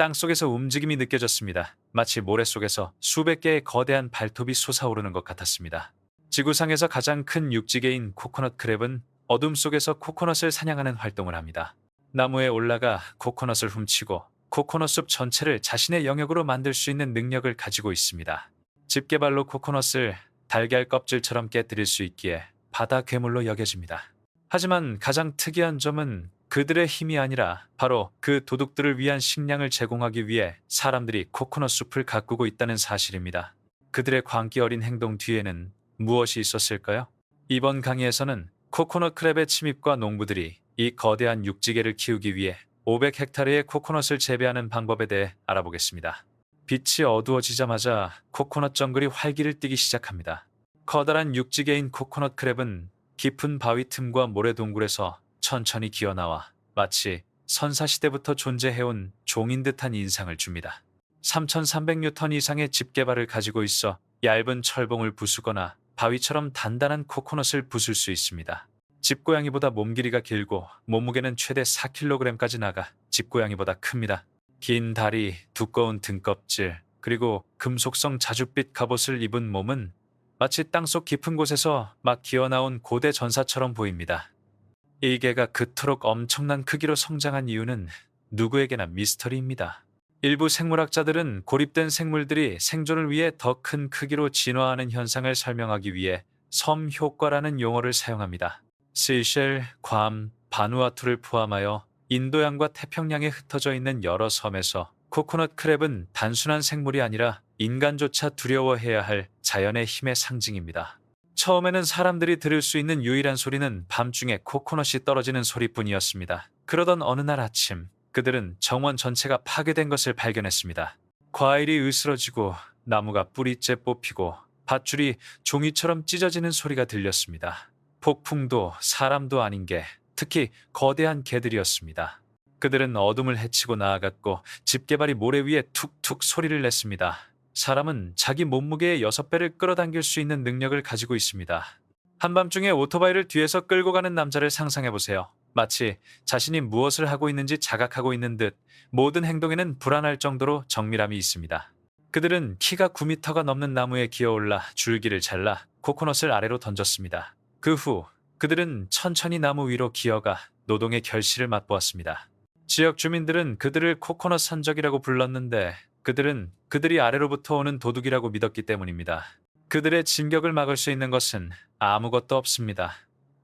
땅 속에서 움직임이 느껴졌습니다. 마치 모래 속에서 수백 개의 거대한 발톱이 솟아오르는 것 같았습니다. 지구상에서 가장 큰 육지개인 코코넛 크랩은 어둠 속에서 코코넛을 사냥하는 활동을 합니다. 나무에 올라가 코코넛을 훔치고 코코넛 숲 전체를 자신의 영역으로 만들 수 있는 능력을 가지고 있습니다. 집게발로 코코넛을 달걀 껍질처럼 깨뜨릴 수 있기에 바다 괴물로 여겨집니다. 하지만 가장 특이한 점은 그들의 힘이 아니라 바로 그 도둑들을 위한 식량을 제공하기 위해 사람들이 코코넛 숲을 가꾸고 있다는 사실입니다. 그들의 광기 어린 행동 뒤에는 무엇이 있었을까요? 이번 강의에서는 코코넛 크랩의 침입과 농부들이 이 거대한 육지개를 키우기 위해 500헥타르의 코코넛을 재배하는 방법에 대해 알아보겠습니다. 빛이 어두워지자마자 코코넛 정글이 활기를 띠기 시작합니다. 커다란 육지개인 코코넛 크랩은 깊은 바위 틈과 모래 동굴에서 천천히 기어나와 마치 선사시대부터 존재해온 종인 듯한 인상을 줍니다. 3,300뉴턴 이상의 집게발을 가지고 있어 얇은 철봉을 부수거나 바위처럼 단단한 코코넛을 부술 수 있습니다. 집고양이보다 몸 길이가 길고 몸무게는 최대 4kg까지 나가 집고양이보다 큽니다. 긴 다리, 두꺼운 등껍질, 그리고 금속성 자줏빛 갑옷을 입은 몸은 마치 땅속 깊은 곳에서 막 기어나온 고대 전사처럼 보입니다. 이 개가 그토록 엄청난 크기로 성장한 이유는 누구에게나 미스터리입니다. 일부 생물학자들은 고립된 생물들이 생존을 위해 더 큰 크기로 진화하는 현상을 설명하기 위해 섬 효과라는 용어를 사용합니다. 스이셸, 괌, 바누아투를 포함하여 인도양과 태평양에 흩어져 있는 여러 섬에서 코코넛 크랩은 단순한 생물이 아니라 인간조차 두려워해야 할 자연의 힘의 상징입니다. 처음에는 사람들이 들을 수 있는 유일한 소리는 밤중에 코코넛이 떨어지는 소리뿐이었습니다. 그러던 어느 날 아침, 그들은 정원 전체가 파괴된 것을 발견했습니다. 과일이 으스러지고 나무가 뿌리째 뽑히고 밧줄이 종이처럼 찢어지는 소리가 들렸습니다. 폭풍도 사람도 아닌 게 특히 거대한 개들이었습니다. 그들은 어둠을 헤치고 나아갔고 집게발이 모래 위에 툭툭 소리를 냈습니다. 사람은 자기 몸무게의 6배를 끌어당길 수 있는 능력을 가지고 있습니다. 한밤중에 오토바이를 뒤에서 끌고 가는 남자를 상상해 보세요. 마치 자신이 무엇을 하고 있는지 자각하고 있는 듯 모든 행동에는 불안할 정도로 정밀함이 있습니다. 그들은 키가 9미터가 넘는 나무에 기어올라 줄기를 잘라 코코넛을 아래로 던졌습니다. 그 후 그들은 천천히 나무 위로 기어가 노동의 결실을 맛보았습니다. 지역 주민들은 그들을 코코넛 산적이라고 불렀는데 그들은 그들이 아래로부터 오는 도둑이라고 믿었기 때문입니다. 그들의 진격을 막을 수 있는 것은 아무것도 없습니다.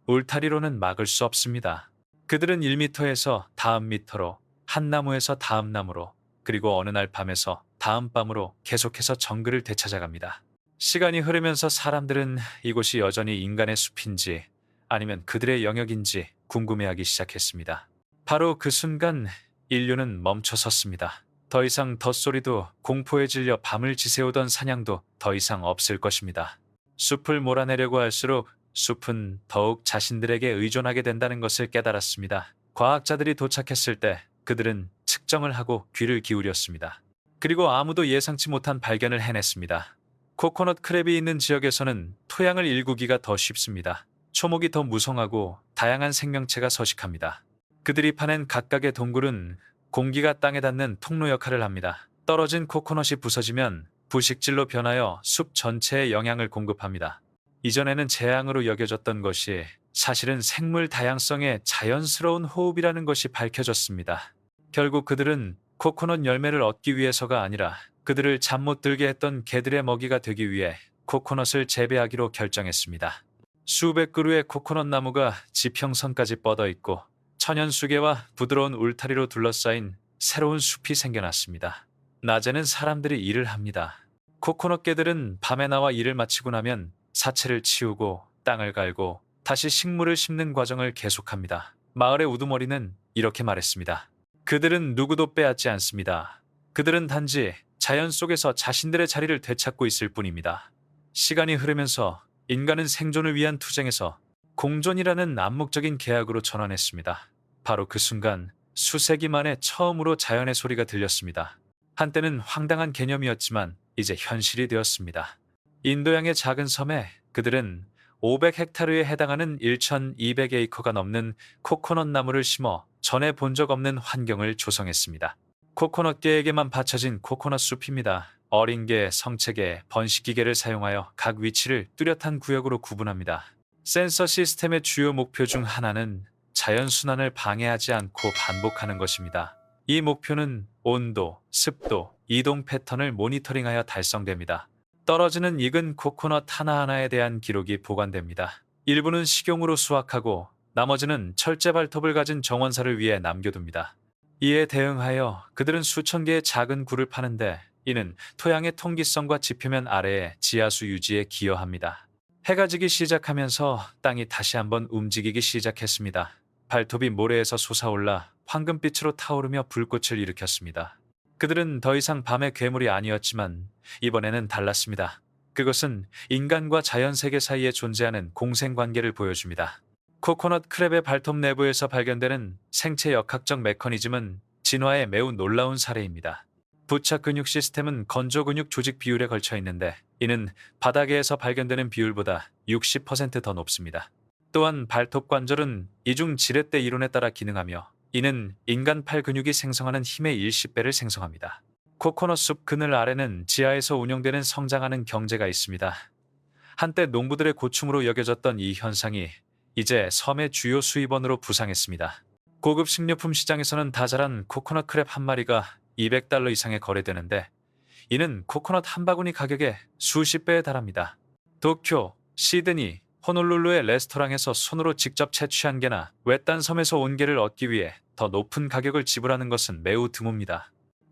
울타리로는 막을 수 없습니다. 그들은 1미터에서 다음 미터로, 한 나무에서 다음 나무로, 그리고 어느 날 밤에서 다음 밤으로 계속해서 정글을 되찾아갑니다. 시간이 흐르면서 사람들은 이곳이 여전히 인간의 숲인지 아니면 그들의 영역인지 궁금해하기 시작했습니다. 바로 그 순간 인류는 멈춰섰습니다. 더 이상 덧소리도 공포에 질려 밤을 지새우던 사냥도 더 이상 없을 것입니다. 숲을 몰아내려고 할수록 숲은 더욱 자신들에게 의존하게 된다는 것을 깨달았습니다. 과학자들이 도착했을 때 그들은 측정을 하고 귀를 기울였습니다. 그리고 아무도 예상치 못한 발견을 해냈습니다. 코코넛 크랩이 있는 지역에서는 토양을 일구기가 더 쉽습니다. 초목이 더 무성하고 다양한 생명체가 서식합니다. 그들이 파낸 각각의 동굴은 공기가 땅에 닿는 통로 역할을 합니다. 떨어진 코코넛이 부서지면 부식질로 변하여 숲 전체에 영향을 공급합니다. 이전에는 재앙으로 여겨졌던 것이 사실은 생물 다양성의 자연스러운 호흡이라는 것이 밝혀졌습니다. 결국 그들은 코코넛 열매를 얻기 위해서가 아니라 그들을 잠 못 들게 했던 개들의 먹이가 되기 위해 코코넛을 재배하기로 결정했습니다. 수백 그루의 코코넛 나무가 지평선까지 뻗어 있고 천연수계와 부드러운 울타리로 둘러싸인 새로운 숲이 생겨났습니다. 낮에는 사람들이 일을 합니다. 코코넛 개들은 밤에 나와 일을 마치고 나면 사체를 치우고 땅을 갈고 다시 식물을 심는 과정을 계속합니다. 마을의 우두머리는 이렇게 말했습니다. 그들은 누구도 빼앗지 않습니다. 그들은 단지 자연 속에서 자신들의 자리를 되찾고 있을 뿐입니다. 시간이 흐르면서 인간은 생존을 위한 투쟁에서 공존이라는 암묵적인 계약으로 전환했습니다. 바로 그 순간 수세기 만에 처음으로 자연의 소리가 들렸습니다. 한때는 황당한 개념이었지만 이제 현실이 되었습니다. 인도양의 작은 섬에 그들은 500헥타르에 해당하는 1,200에이커가 넘는 코코넛 나무를 심어 전에 본 적 없는 환경을 조성했습니다. 코코넛계에게만 바쳐진 코코넛 숲입니다. 어린 개, 성체계, 번식기계를 사용하여 각 위치를 뚜렷한 구역으로 구분합니다. 센서 시스템의 주요 목표 중 하나는 자연순환을 방해하지 않고 반복하는 것입니다. 이 목표는 온도, 습도, 이동 패턴을 모니터링하여 달성됩니다. 떨어지는 익은 코코넛 하나하나에 대한 기록이 보관됩니다. 일부는 식용으로 수확하고 나머지는 철제 발톱을 가진 정원사를 위해 남겨둡니다. 이에 대응하여 그들은 수천 개의 작은 굴을 파는데 이는 토양의 통기성과 지표면 아래의 지하수 유지에 기여합니다. 해가 지기 시작하면서 땅이 다시 한번 움직이기 시작했습니다. 발톱이 모래에서 솟아올라 황금빛으로 타오르며 불꽃을 일으켰습니다. 그들은 더 이상 밤의 괴물이 아니었지만 이번에는 달랐습니다. 그것은 인간과 자연 세계 사이에 존재하는 공생 관계를 보여줍니다. 코코넛 크랩의 발톱 내부에서 발견되는 생체 역학적 메커니즘은 진화의 매우 놀라운 사례입니다. 부착 근육 시스템은 건조 근육 조직 비율에 걸쳐 있는데 이는 바닥에서 발견되는 비율보다 60%더 높습니다. 또한 발톱 관절은 이중 지렛대 이론에 따라 기능하며 이는 인간 팔 근육이 생성하는 힘의 10배를 생성합니다. 코코넛 숲 그늘 아래는 지하에서 운영되는 성장하는 경제가 있습니다. 한때 농부들의 고충으로 여겨졌던 이 현상이 이제 섬의 주요 수입원으로 부상했습니다. 고급 식료품 시장에서는 다 자란 코코넛 크랩 한 마리가 200달러 이상에 거래되는데 이는 코코넛 한 바구니 가격의 수십 배에 달합니다. 도쿄, 시드니, 호놀룰루의 레스토랑에서 손으로 직접 채취한 게나 외딴 섬에서 온 게를 얻기 위해 더 높은 가격을 지불하는 것은 매우 드뭅니다.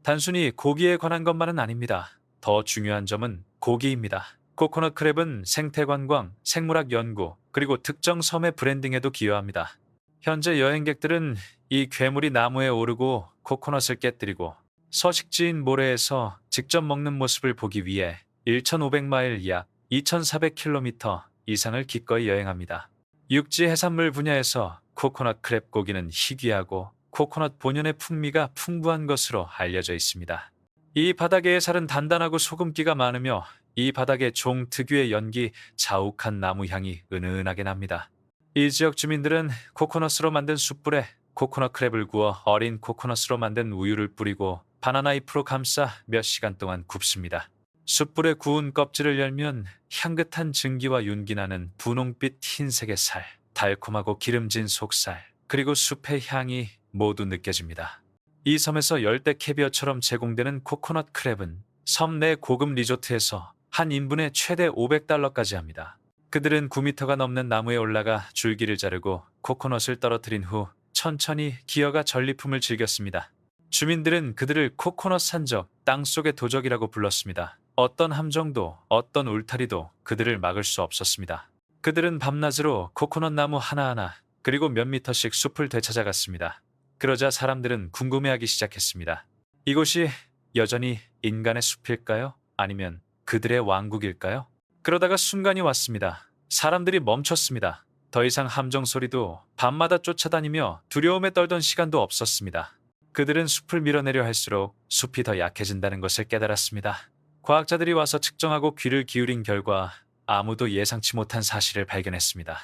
단순히 고기에 관한 것만은 아닙니다. 더 중요한 점은 고기입니다. 코코넛 크랩은 생태 관광, 생물학 연구, 그리고 특정 섬의 브랜딩에도 기여합니다. 현재 여행객들은 이 괴물이 나무에 오르고 코코넛을 깨뜨리고 서식지인 모래에서 직접 먹는 모습을 보기 위해 1,500마일 약 2,400km 이상을 기꺼이 여행합니다. 육지 해산물 분야에서 코코넛 크랩 고기는 희귀하고 코코넛 본연의 풍미가 풍부한 것으로 알려져 있습니다. 이 바닥의 살은 단단하고 소금기가 많으며 이 바닥의 종 특유의 연기, 자욱한 나무 향이 은은하게 납니다. 이 지역 주민들은 코코넛으로 만든 숯불에 코코넛 크랩을 구워 어린 코코넛으로 만든 우유를 뿌리고 바나나 잎으로 감싸 몇 시간 동안 굽습니다. 숯불에 구운 껍질을 열면 향긋한 증기와 윤기 나는 분홍빛 흰색의 살, 달콤하고 기름진 속살, 그리고 숲의 향이 모두 느껴집니다. 이 섬에서 열대 캐비어처럼 제공되는 코코넛 크랩은 섬 내 고급 리조트에서 한 인분에 최대 500달러까지 합니다. 그들은 9m가 넘는 나무에 올라가 줄기를 자르고 코코넛을 떨어뜨린 후 천천히 기어가 전리품을 즐겼습니다. 주민들은 그들을 코코넛 산적, 땅속의 도적이라고 불렀습니다. 어떤 함정도 어떤 울타리도 그들을 막을 수 없었습니다. 그들은 밤낮으로 코코넛 나무 하나하나 그리고 몇 미터씩 숲을 되찾아갔습니다. 그러자 사람들은 궁금해하기 시작했습니다. 이곳이 여전히 인간의 숲일까요? 아니면 그들의 왕국일까요? 그러다가 순간이 왔습니다. 사람들이 멈췄습니다. 더 이상 함정 소리도 밤마다 쫓아다니며 두려움에 떨던 시간도 없었습니다. 그들은 숲을 밀어내려 할수록 숲이 더 약해진다는 것을 깨달았습니다. 과학자들이 와서 측정하고 귀를 기울인 결과 아무도 예상치 못한 사실을 발견했습니다.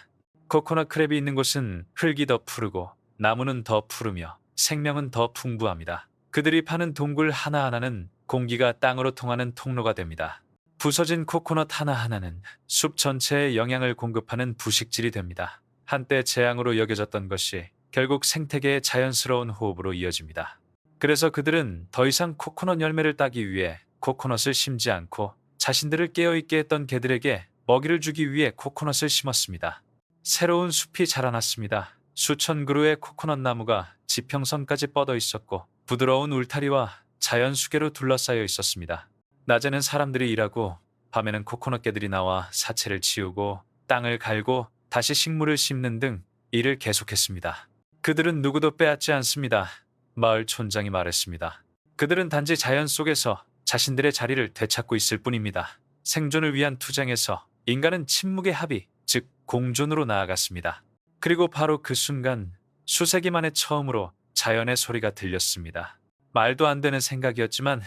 코코넛 크랩이 있는 곳은 흙이 더 푸르고 나무는 더 푸르며 생명은 더 풍부합니다. 그들이 파는 동굴 하나하나는 공기가 땅으로 통하는 통로가 됩니다. 부서진 코코넛 하나하나는 숲 전체에 영양을 공급하는 부식질이 됩니다. 한때 재앙으로 여겨졌던 것이 결국 생태계의 자연스러운 호흡으로 이어집니다. 그래서 그들은 더 이상 코코넛 열매를 따기 위해 코코넛을 심지 않고 자신들을 깨어있게 했던 개들에게 먹이를 주기 위해 코코넛을 심었습니다. 새로운 숲이 자라났습니다. 수천 그루의 코코넛 나무가 지평선까지 뻗어 있었고 부드러운 울타리와 자연 수계로 둘러싸여 있었습니다. 낮에는 사람들이 일하고 밤에는 코코넛 개들이 나와 사체를 치우고 땅을 갈고 다시 식물을 심는 등 일을 계속했습니다. 그들은 누구도 빼앗지 않습니다. 마을 촌장이 말했습니다. 그들은 단지 자연 속에서 자신들의 자리를 되찾고 있을 뿐입니다. 생존을 위한 투쟁에서 인간은 침묵의 합의, 즉 공존으로 나아갔습니다. 그리고 바로 그 순간 수세기 만에 처음으로 자연의 소리가 들렸습니다. 말도 안 되는 생각이었지만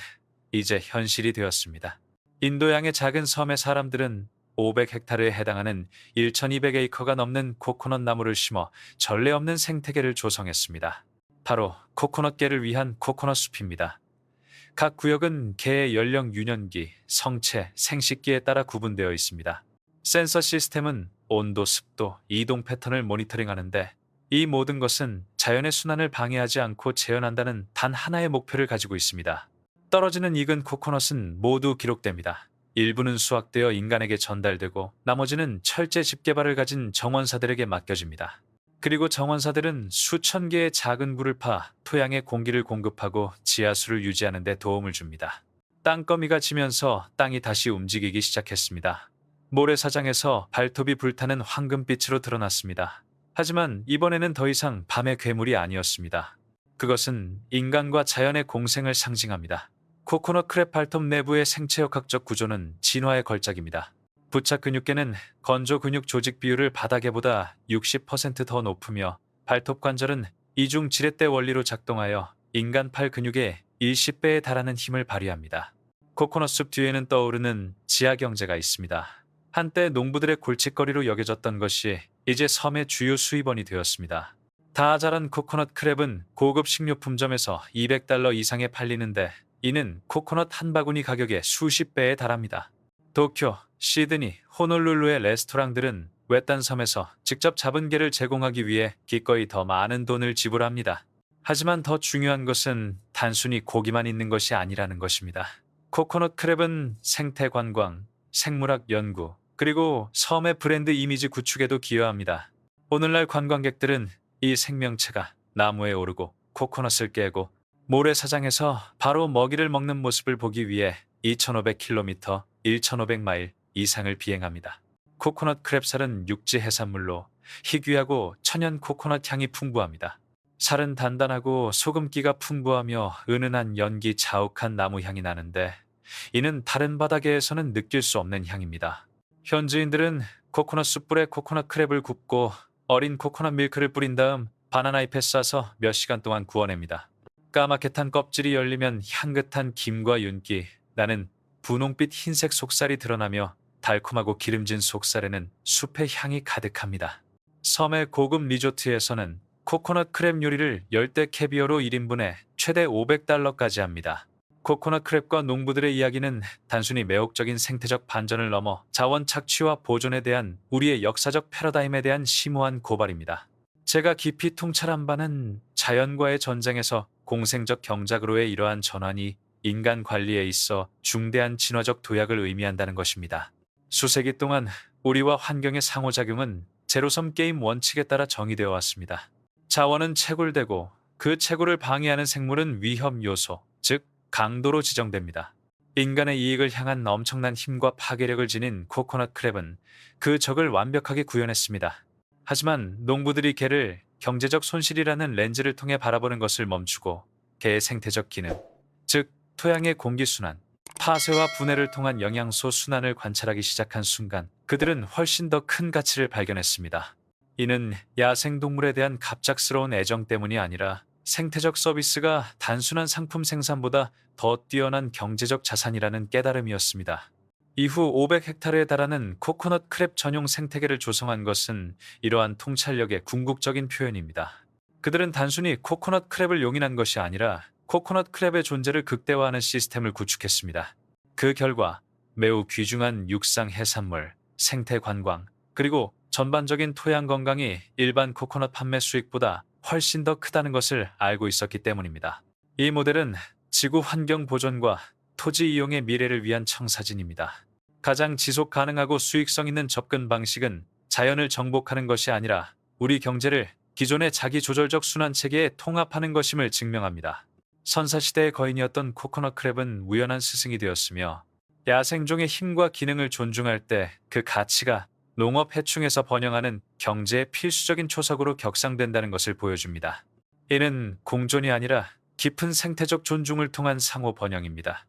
이제 현실이 되었습니다. 인도양의 작은 섬의 사람들은 500헥타르에 해당하는 1200에이커가 넘는 코코넛 나무를 심어 전례 없는 생태계를 조성했습니다. 바로 코코넛계를 위한 코코넛 숲입니다. 각 구역은 개의 연령 유년기, 성체, 생식기에 따라 구분되어 있습니다. 센서 시스템은 온도, 습도, 이동 패턴을 모니터링하는데 이 모든 것은 자연의 순환을 방해하지 않고 재현한다는 단 하나의 목표를 가지고 있습니다. 떨어지는 익은 코코넛은 모두 기록됩니다. 일부는 수확되어 인간에게 전달되고 나머지는 철제 집게발을 가진 정원사들에게 맡겨집니다. 그리고 정원사들은 수천 개의 작은 굴을 파 토양에 공기를 공급하고 지하수를 유지하는 데 도움을 줍니다. 땅거미가 지면서 땅이 다시 움직이기 시작했습니다. 모래사장에서 발톱이 불타는 황금빛으로 드러났습니다. 하지만 이번에는 더 이상 밤의 괴물이 아니었습니다. 그것은 인간과 자연의 공생을 상징합니다. 코코넛 크랩 발톱 내부의 생체역학적 구조는 진화의 걸작입니다. 부착 근육계는 건조 근육 조직 비율을 바닥에보다 60%더 높으며 발톱 관절은 이중 지렛대 원리로 작동하여 인간 팔 근육의 20배에 달하는 힘을 발휘합니다. 코코넛 숲 뒤에는 떠오르는 지하 경제가 있습니다. 한때 농부들의 골칫거리로 여겨졌던 것이 이제 섬의 주요 수입원이 되었습니다. 다 자란 코코넛 크랩은 고급 식료품점에서 200달러 이상에 팔리는데 이는 코코넛 한 바구니 가격의 수십 배에 달합니다. 도쿄, 시드니, 호놀룰루의 레스토랑들은 외딴 섬에서 직접 잡은 게를 제공하기 위해 기꺼이 더 많은 돈을 지불합니다. 하지만 더 중요한 것은 단순히 고기만 있는 것이 아니라는 것입니다. 코코넛 크랩은 생태 관광, 생물학 연구, 그리고 섬의 브랜드 이미지 구축에도 기여합니다. 오늘날 관광객들은 이 생명체가 나무에 오르고 코코넛을 깨고 모래사장에서 바로 먹이를 먹는 모습을 보기 위해 2500km, 1500마일 이상을 비행합니다. 코코넛 크랩살은 육지 해산물로 희귀하고 천연 코코넛 향이 풍부합니다. 살은 단단하고 소금기가 풍부하며 은은한 연기 자욱한 나무 향이 나는데 이는 다른 바다계에서는 느낄 수 없는 향입니다. 현지인들은 코코넛 숯불에 코코넛 크랩을 굽고 어린 코코넛 밀크를 뿌린 다음 바나나 잎에 싸서 몇 시간 동안 구워냅니다. 까맣게 탄 껍질이 열리면 향긋한 김과 윤기, 나는 분홍빛 흰색 속살이 드러나며 달콤하고 기름진 속살에는 숲의 향이 가득합니다. 섬의 고급 리조트에서는 코코넛 크랩 요리를 열대 캐비어로 1인분에 최대 500달러까지 합니다. 코코넛 크랩과 농부들의 이야기는 단순히 매혹적인 생태적 반전을 넘어 자원 착취와 보존에 대한 우리의 역사적 패러다임에 대한 심오한 고발입니다. 제가 깊이 통찰한 바는 자연과의 전쟁에서 공생적 경작으로의 이러한 전환이 인간 관리에 있어 중대한 진화적 도약을 의미한다는 것입니다. 수세기 동안 우리와 환경의 상호작용은 제로섬 게임 원칙에 따라 정의되어 왔습니다. 자원은 채굴되고 그 채굴을 방해하는 생물은 위험 요소, 즉 강도로 지정됩니다. 인간의 이익을 향한 엄청난 힘과 파괴력을 지닌 코코넛 크랩은 그 적을 완벽하게 구현했습니다. 하지만 농부들이 개를 경제적 손실이라는 렌즈를 통해 바라보는 것을 멈추고 개의 생태적 기능, 즉 토양의 공기순환, 파쇄와 분해를 통한 영양소 순환을 관찰하기 시작한 순간 그들은 훨씬 더 큰 가치를 발견했습니다. 이는 야생동물에 대한 갑작스러운 애정 때문이 아니라 생태적 서비스가 단순한 상품 생산보다 더 뛰어난 경제적 자산이라는 깨달음이었습니다. 이후 500헥타르에 달하는 코코넛 크랩 전용 생태계를 조성한 것은 이러한 통찰력의 궁극적인 표현입니다. 그들은 단순히 코코넛 크랩을 용인한 것이 아니라 코코넛 크랩의 존재를 극대화하는 시스템을 구축했습니다. 그 결과 매우 귀중한 육상 해산물, 생태 관광, 그리고 전반적인 토양 건강이 일반 코코넛 판매 수익보다 훨씬 더 크다는 것을 알고 있었기 때문입니다. 이 모델은 지구 환경 보존과 토지 이용의 미래를 위한 청사진입니다. 가장 지속 가능하고 수익성 있는 접근 방식은 자연을 정복하는 것이 아니라 우리 경제를 기존의 자기 조절적 순환 체계에 통합하는 것임을 증명합니다. 선사시대의 거인이었던 코코넛 크랩은 우연한 스승이 되었으며 야생종의 힘과 기능을 존중할 때 그 가치가 농업 해충에서 번영하는 경제의 필수적인 초석으로 격상된다는 것을 보여줍니다. 이는 공존이 아니라 깊은 생태적 존중을 통한 상호 번영입니다.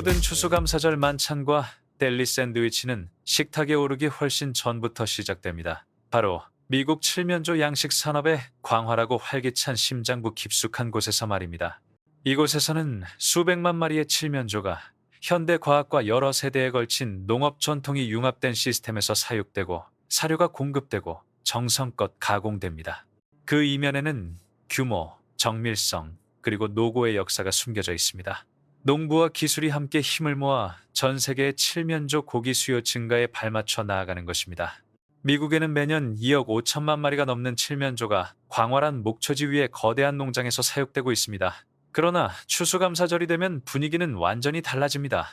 모든 추수감사절 만찬과 델리 샌드위치는 식탁에 오르기 훨씬 전부터 시작됩니다. 바로 미국 칠면조 양식 산업의 광활하고 활기찬 심장부 깊숙한 곳에서 말입니다. 이곳에서는 수백만 마리의 칠면조가 현대 과학과 여러 세대에 걸친 농업 전통이 융합된 시스템에서 사육되고 사료가 공급되고 정성껏 가공됩니다. 그 이면에는 규모, 정밀성, 그리고 노고의 역사가 숨겨져 있습니다. 농부와 기술이 함께 힘을 모아 전 세계의 칠면조 고기 수요 증가에 발맞춰 나아가는 것입니다. 미국에는 매년 2억 5천만 마리가 넘는 칠면조가 광활한 목초지 위의 거대한 농장에서 사육되고 있습니다. 그러나 추수감사절이 되면 분위기는 완전히 달라집니다.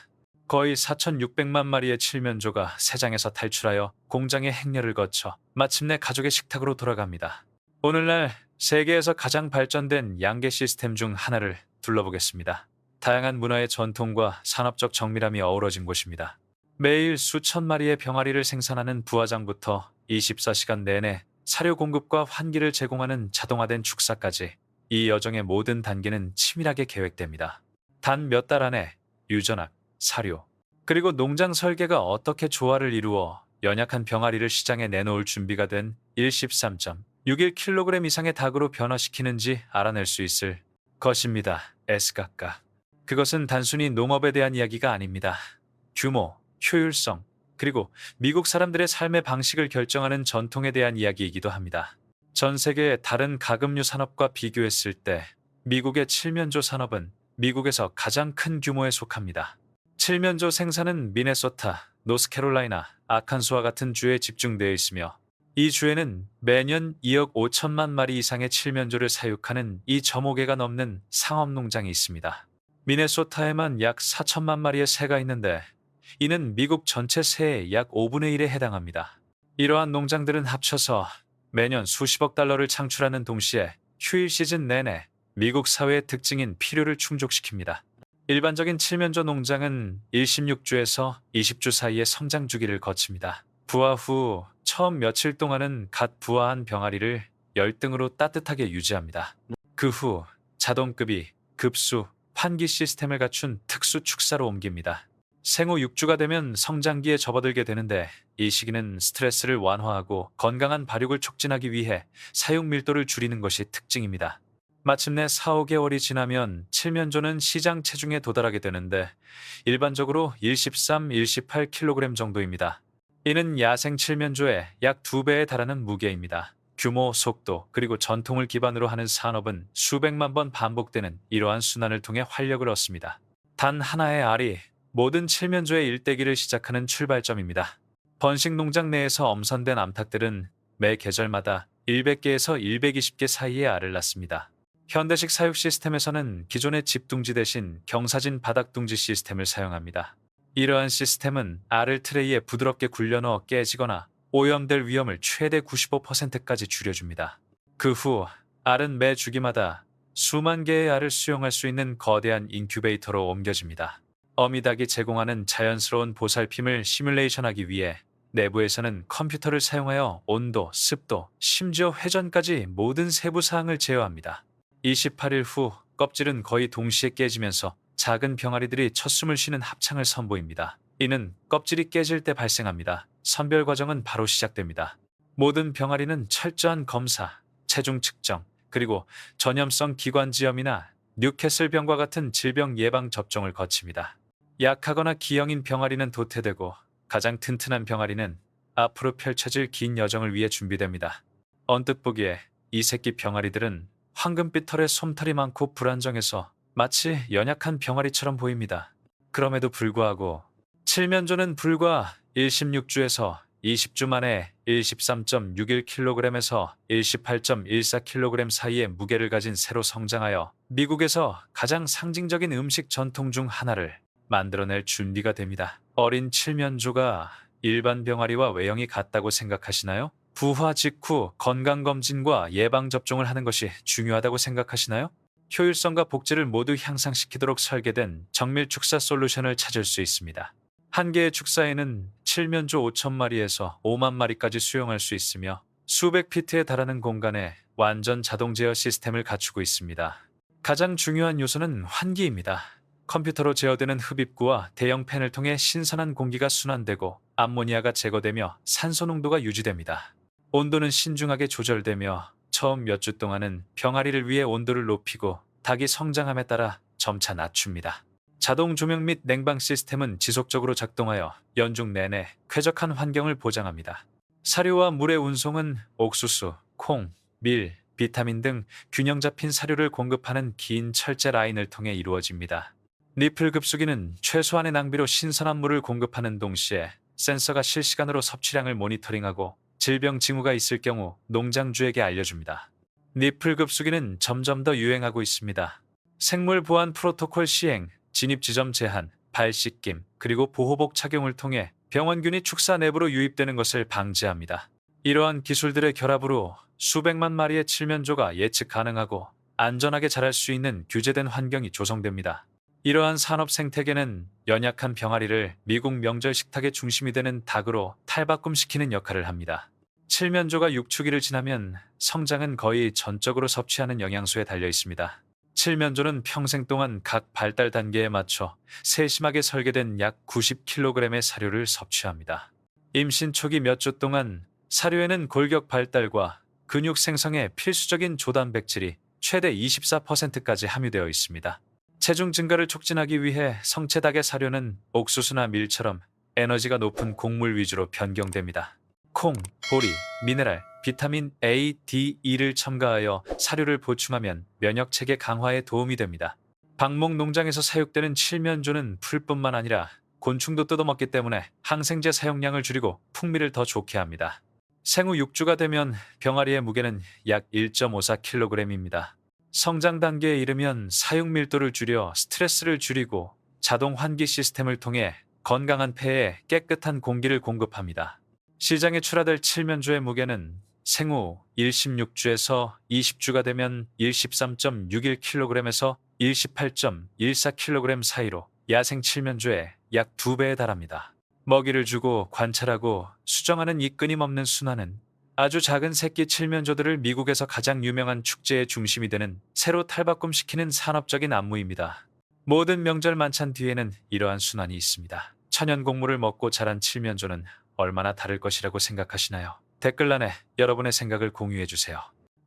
거의 4,600만 마리의 칠면조가 새장에서 탈출하여 공장의 행렬을 거쳐 마침내 가족의 식탁으로 돌아갑니다. 오늘날 세계에서 가장 발전된 양계 시스템 중 하나를 둘러보겠습니다. 다양한 문화의 전통과 산업적 정밀함이 어우러진 곳입니다. 매일 수천 마리의 병아리를 생산하는 부화장부터 24시간 내내 사료 공급과 환기를 제공하는 자동화된 축사까지 이 여정의 모든 단계는 치밀하게 계획됩니다. 단 몇 달 안에 유전학, 사료, 그리고 농장 설계가 어떻게 조화를 이루어 연약한 병아리를 시장에 내놓을 준비가 된 13.61kg 이상의 닭으로 변화시키는지 알아낼 수 있을 것입니다. S각각. 그것은 단순히 농업에 대한 이야기가 아닙니다. 규모, 효율성, 그리고 미국 사람들의 삶의 방식을 결정하는 전통에 대한 이야기이기도 합니다. 전 세계의 다른 가금류 산업과 비교했을 때 미국의 칠면조 산업은 미국에서 가장 큰 규모에 속합니다. 칠면조 생산은 미네소타, 노스캐롤라이나, 아칸소와 같은 주에 집중되어 있으며 이 주에는 매년 2억 5천만 마리 이상의 칠면조를 사육하는 2.5개가 넘는 상업 농장이 있습니다. 미네소타에만 약 4천만 마리의 새가 있는데 이는 미국 전체 새의 약 5분의 1에 해당합니다. 이러한 농장들은 합쳐서 매년 수십억 달러를 창출하는 동시에 휴일 시즌 내내 미국 사회의 특징인 필요를 충족시킵니다. 일반적인 칠면조 농장은 16주에서 20주 사이의 성장 주기를 거칩니다. 부화 후 처음 며칠 동안은 갓 부화한 병아리를 열등으로 따뜻하게 유지합니다. 그 후 자동급이 급수, 환기 시스템을 갖춘 특수 축사로 옮깁니다. 생후 6주가 되면 성장기에 접어들게 되는데 이 시기는 스트레스를 완화하고 건강한 발육을 촉진하기 위해 사육 밀도를 줄이는 것이 특징입니다. 마침내 4, 5개월이 지나면 칠면조는 시장 체중에 도달하게 되는데 일반적으로 13, 18kg 정도입니다. 이는 야생 칠면조의 약 2배에 달하는 무게입니다. 규모, 속도, 그리고 전통을 기반으로 하는 산업은 수백만 번 반복되는 이러한 순환을 통해 활력을 얻습니다. 단 하나의 알이 모든 칠면조의 일대기를 시작하는 출발점입니다. 번식 농장 내에서 엄선된 암탉들은 매 계절마다 100개에서 120개 사이의 알을 낳습니다. 현대식 사육 시스템에서는 기존의 집둥지 대신 경사진 바닥둥지 시스템을 사용합니다. 이러한 시스템은 알을 트레이에 부드럽게 굴려 넣어 깨지거나 오염될 위험을 최대 95%까지 줄여줍니다. 그 후 알은 매 주기마다 수만 개의 알을 수용할 수 있는 거대한 인큐베이터로 옮겨집니다. 어미닭이 제공하는 자연스러운 보살핌을 시뮬레이션하기 위해 내부에서는 컴퓨터를 사용하여 온도, 습도, 심지어 회전까지 모든 세부 사항을 제어합니다. 28일 후 껍질은 거의 동시에 깨지면서 작은 병아리들이 첫 숨을 쉬는 합창을 선보입니다. 이는 껍질이 깨질 때 발생합니다. 선별 과정은 바로 시작됩니다. 모든 병아리는 철저한 검사, 체중 측정, 그리고 전염성 기관지염이나 뉴캐슬병과 같은 질병 예방 접종을 거칩니다. 약하거나 기형인 병아리는 도태되고 가장 튼튼한 병아리는 앞으로 펼쳐질 긴 여정을 위해 준비됩니다. 언뜻 보기에 이 새끼 병아리들은 황금빛 털에 솜털이 많고 불안정해서 마치 연약한 병아리처럼 보입니다. 그럼에도 불구하고 칠면조는 불과 16주에서 20주 만에 13.61kg에서 18.14kg 사이의 무게를 가진 새로 성장하여 미국에서 가장 상징적인 음식 전통 중 하나를 만들어낼 준비가 됩니다. 어린 칠면조가 일반 병아리와 외형이 같다고 생각하시나요? 부화 직후 건강검진과 예방접종을 하는 것이 중요하다고 생각하시나요? 효율성과 복지를 모두 향상시키도록 설계된 정밀 축사 솔루션을 찾을 수 있습니다. 한 개의 축사에는 칠면조 5천 마리에서 5만 마리까지 수용할 수 있으며 수백 피트에 달하는 공간에 완전 자동 제어 시스템을 갖추고 있습니다. 가장 중요한 요소는 환기입니다. 컴퓨터로 제어되는 흡입구와 대형 팬을 통해 신선한 공기가 순환되고 암모니아가 제거되며 산소 농도가 유지됩니다. 온도는 신중하게 조절되며 처음 몇 주 동안은 병아리를 위해 온도를 높이고 닭이 성장함에 따라 점차 낮춥니다. 자동 조명 및 냉방 시스템은 지속적으로 작동하여 연중 내내 쾌적한 환경을 보장합니다. 사료와 물의 운송은 옥수수, 콩, 밀, 비타민 등 균형 잡힌 사료를 공급하는 긴 철제 라인을 통해 이루어집니다. 니플 급수기는 최소한의 낭비로 신선한 물을 공급하는 동시에 센서가 실시간으로 섭취량을 모니터링하고 질병 징후가 있을 경우 농장주에게 알려줍니다. 니플 급수기는 점점 더 유행하고 있습니다. 생물 보안 프로토콜 시행, 진입 지점 제한, 발 씻김, 그리고 보호복 착용을 통해 병원균이 축사 내부로 유입되는 것을 방지합니다. 이러한 기술들의 결합으로 수백만 마리의 칠면조가 예측 가능하고 안전하게 자랄 수 있는 규제된 환경이 조성됩니다. 이러한 산업 생태계는 연약한 병아리를 미국 명절 식탁의 중심이 되는 닭으로 탈바꿈시키는 역할을 합니다. 칠면조가 육축기를 지나면 성장은 거의 전적으로 섭취하는 영양소에 달려 있습니다. 칠면조는 평생 동안 각 발달 단계에 맞춰 세심하게 설계된 약 90kg의 사료를 섭취합니다. 임신 초기 몇 주 동안 사료에는 골격 발달과 근육 생성에 필수적인 조단백질이 최대 24%까지 함유되어 있습니다. 체중 증가를 촉진하기 위해 성체 닭의 사료는 옥수수나 밀처럼 에너지가 높은 곡물 위주로 변경됩니다. 콩, 보리, 미네랄, 비타민 A, D, E를 첨가하여 사료를 보충하면 면역 체계 강화에 도움이 됩니다. 방목 농장에서 사육되는 칠면조는 풀뿐만 아니라 곤충도 뜯어먹기 때문에 항생제 사용량을 줄이고 풍미를 더 좋게 합니다. 생후 6주가 되면 병아리의 무게는 약 1.54kg입니다. 성장 단계에 이르면 사육 밀도를 줄여 스트레스를 줄이고 자동 환기 시스템을 통해 건강한 폐에 깨끗한 공기를 공급합니다. 시장에 출하될 칠면조의 무게는 생후 116주에서 20주가 되면 13.61kg에서 18.14kg 사이로 야생 칠면조의 약 2배에 달합니다. 먹이를 주고 관찰하고 수정하는 이 끊임없는 순환은 아주 작은 새끼 칠면조들을 미국에서 가장 유명한 축제의 중심이 되는 새로 탈바꿈시키는 산업적인 안무입니다. 모든 명절 만찬 뒤에는 이러한 순환이 있습니다. 천연 곡물을 먹고 자란 칠면조는 얼마나 다를 것이라고 생각하시나요? 댓글란에 여러분의 생각을 공유해 주세요.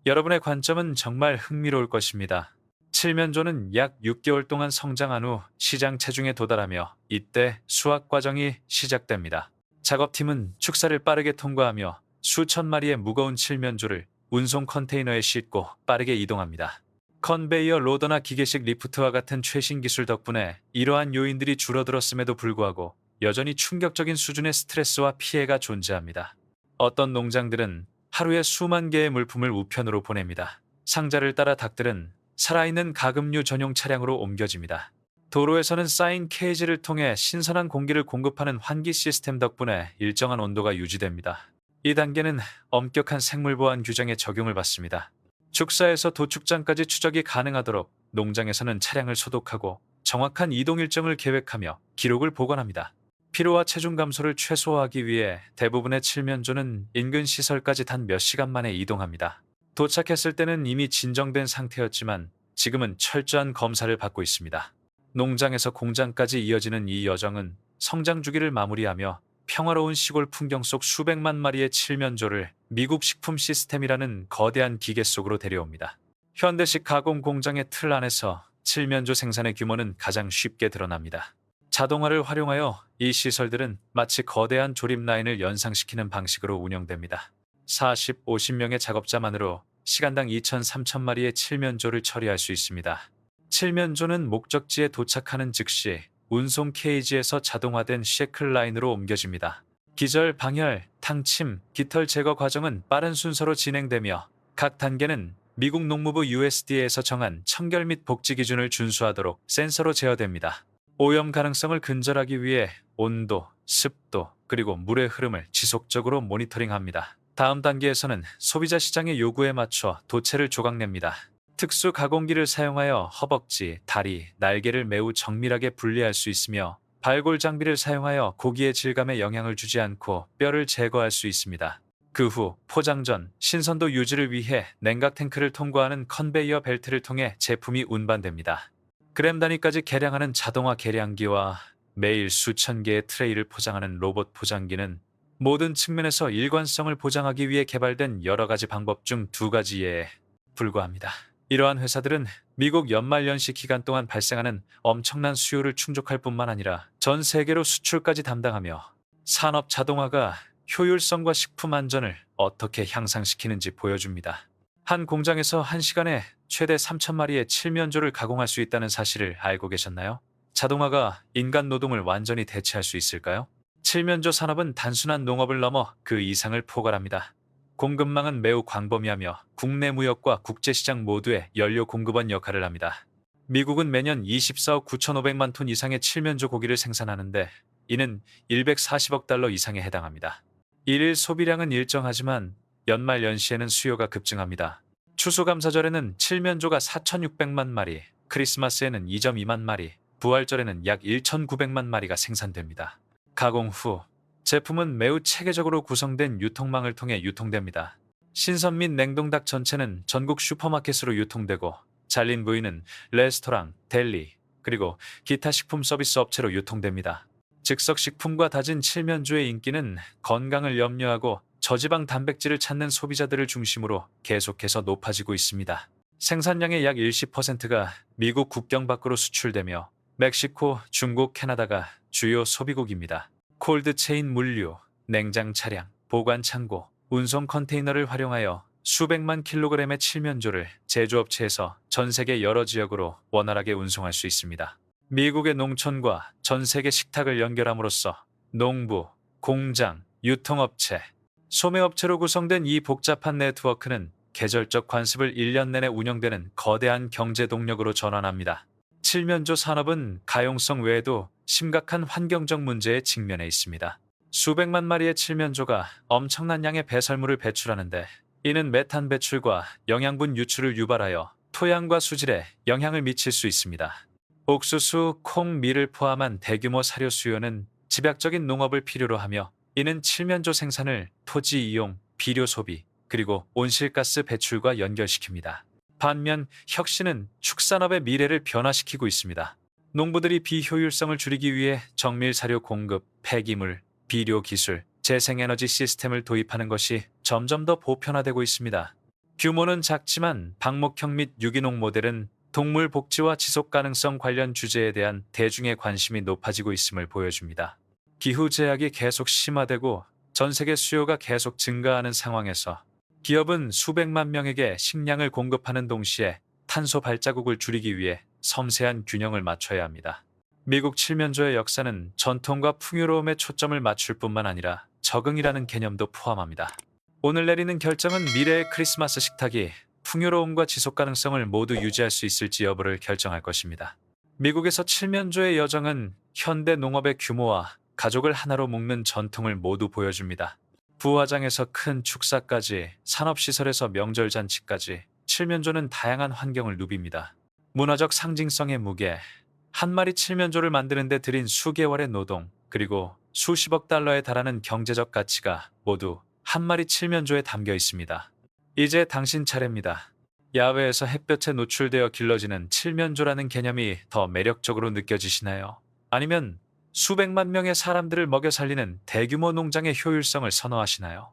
여러분의 관점은 정말 흥미로울 것입니다. 칠면조는 약 6개월 동안 성장한 후 시장 체중에 도달하며 이때 수확 과정이 시작됩니다. 작업팀은 축사를 빠르게 통과하며 수천 마리의 무거운 칠면조를 운송 컨테이너에 싣고 빠르게 이동합니다. 컨베이어 로더나 기계식 리프트와 같은 최신 기술 덕분에 이러한 요인들이 줄어들었음에도 불구하고 여전히 충격적인 수준의 스트레스와 피해가 존재합니다. 어떤 농장들은 하루에 수만 개의 물품을 우편으로 보냅니다. 상자를 따라 닭들은 살아있는 가금류 전용 차량으로 옮겨집니다. 도로에서는 쌓인 케이지를 통해 신선한 공기를 공급하는 환기 시스템 덕분에 일정한 온도가 유지됩니다. 이 단계는 엄격한 생물 보안 규정에 적용을 받습니다. 축사에서 도축장까지 추적이 가능하도록 농장에서는 차량을 소독하고 정확한 이동 일정을 계획하며 기록을 보관합니다. 피로와 체중 감소를 최소화하기 위해 대부분의 칠면조는 인근 시설까지 단 몇 시간 만에 이동합니다. 도착했을 때는 이미 진정된 상태였지만 지금은 철저한 검사를 받고 있습니다. 농장에서 공장까지 이어지는 이 여정은 성장 주기를 마무리하며 평화로운 시골 풍경 속 수백만 마리의 칠면조를 미국 식품 시스템이라는 거대한 기계 속으로 데려옵니다. 현대식 가공 공장의 틀 안에서 칠면조 생산의 규모는 가장 쉽게 드러납니다. 자동화를 활용하여 이 시설들은 마치 거대한 조립 라인을 연상시키는 방식으로 운영됩니다. 40, 50명의 작업자만으로 시간당 2천, 3천 마리의 칠면조를 처리할 수 있습니다. 칠면조는 목적지에 도착하는 즉시 운송 케이지에서 자동화된 셰클 라인으로 옮겨집니다. 기절, 방열, 탕침, 깃털 제거 과정은 빠른 순서로 진행되며 각 단계는 미국 농무부 USDA에서 정한 청결 및 복지 기준을 준수하도록 센서로 제어됩니다. 오염 가능성을 근절하기 위해 온도, 습도, 그리고 물의 흐름을 지속적으로 모니터링합니다. 다음 단계에서는 소비자 시장의 요구에 맞춰 도체를 조각냅니다. 특수 가공기를 사용하여 허벅지, 다리, 날개를 매우 정밀하게 분리할 수 있으며 발골 장비를 사용하여 고기의 질감에 영향을 주지 않고 뼈를 제거할 수 있습니다. 그 후 포장 전 신선도 유지를 위해 냉각 탱크를 통과하는 컨베이어 벨트를 통해 제품이 운반됩니다. 그램 단위까지 계량하는 자동화 계량기와 매일 수천 개의 트레이를 포장하는 로봇 포장기는 모든 측면에서 일관성을 보장하기 위해 개발된 여러 가지 방법 중 두 가지에 불과합니다. 이러한 회사들은 미국 연말연시 기간 동안 발생하는 엄청난 수요를 충족할 뿐만 아니라 전 세계로 수출까지 담당하며 산업 자동화가 효율성과 식품 안전을 어떻게 향상시키는지 보여줍니다. 한 공장에서 한 시간에 최대 3,000마리의 칠면조를 가공할 수 있다는 사실을 알고 계셨나요? 자동화가 인간 노동을 완전히 대체할 수 있을까요? 칠면조 산업은 단순한 농업을 넘어 그 이상을 포괄합니다. 공급망은 매우 광범위하며 국내 무역과 국제시장 모두의 연료 공급원 역할을 합니다. 미국은 매년 24억 9,500만 톤 이상의 칠면조 고기를 생산하는데 이는 140억 달러 이상에 해당합니다. 일일 소비량은 일정하지만 연말 연시에는 수요가 급증합니다. 추수감사절에는 칠면조가 4,600만 마리, 크리스마스에는 2.2만 마리, 부활절에는 약 1,900만 마리가 생산됩니다. 가공 후 제품은 매우 체계적으로 구성된 유통망을 통해 유통됩니다. 신선 및 냉동닭 전체는 전국 슈퍼마켓으로 유통되고 잘린 부위는 레스토랑, 델리, 그리고 기타 식품 서비스 업체로 유통됩니다. 즉석 식품과 다진 칠면조의 인기는 건강을 염려하고 저지방 단백질을 찾는 소비자들을 중심으로 계속해서 높아지고 있습니다. 생산량의 약 10%가 미국 국경 밖으로 수출되며 멕시코, 중국, 캐나다가 주요 소비국입니다. 콜드체인 물류, 냉장 차량, 보관 창고, 운송 컨테이너를 활용하여 수백만 킬로그램의 칠면조를 제조업체에서 전 세계 여러 지역으로 원활하게 운송할 수 있습니다. 미국의 농촌과 전 세계 식탁을 연결함으로써 농부, 공장, 유통업체, 소매업체로 구성된 이 복잡한 네트워크는 계절적 관습을 1년 내내 운영되는 거대한 경제 동력으로 전환합니다. 칠면조 산업은 가용성 외에도 심각한 환경적 문제에 직면해 있습니다. 수백만 마리의 칠면조가 엄청난 양의 배설물을 배출하는데 이는 메탄 배출과 영양분 유출을 유발하여 토양과 수질에 영향을 미칠 수 있습니다. 옥수수, 콩, 밀을 포함한 대규모 사료 수요는 집약적인 농업을 필요로 하며 이는 칠면조 생산을 토지 이용, 비료 소비, 그리고 온실가스 배출과 연결시킵니다. 반면 혁신은 축산업의 미래를 변화시키고 있습니다. 농부들이 비효율성을 줄이기 위해 정밀 사료 공급, 폐기물, 비료 기술, 재생에너지 시스템을 도입하는 것이 점점 더 보편화되고 있습니다. 규모는 작지만 방목형 및 유기농 모델은 동물 복지와 지속 가능성 관련 주제에 대한 대중의 관심이 높아지고 있음을 보여줍니다. 기후 제약이 계속 심화되고 전 세계 수요가 계속 증가하는 상황에서 기업은 수백만 명에게 식량을 공급하는 동시에 탄소 발자국을 줄이기 위해 섬세한 균형을 맞춰야 합니다. 미국 칠면조의 역사는 전통과 풍요로움에 초점을 맞출 뿐만 아니라 적응이라는 개념도 포함합니다. 오늘 내리는 결정은 미래의 크리스마스 식탁이 풍요로움과 지속 가능성을 모두 유지할 수 있을지 여부를 결정할 것입니다. 미국에서 칠면조의 여정은 현대 농업의 규모와 가족을 하나로 묶는 전통을 모두 보여줍니다. 부화장에서 큰 축사까지 산업시설에서 명절 잔치까지 칠면조는 다양한 환경을 누빕니다. 문화적 상징성의 무게, 한 마리 칠면조를 만드는 데 들인 수개월의 노동, 그리고 수십억 달러에 달하는 경제적 가치가 모두 한 마리 칠면조에 담겨 있습니다. 이제 당신 차례입니다. 야외에서 햇볕에 노출되어 길러지는 칠면조라는 개념이 더 매력적으로 느껴지시나요? 아니면 수백만 명의 사람들을 먹여 살리는 대규모 농장의 효율성을 선호하시나요?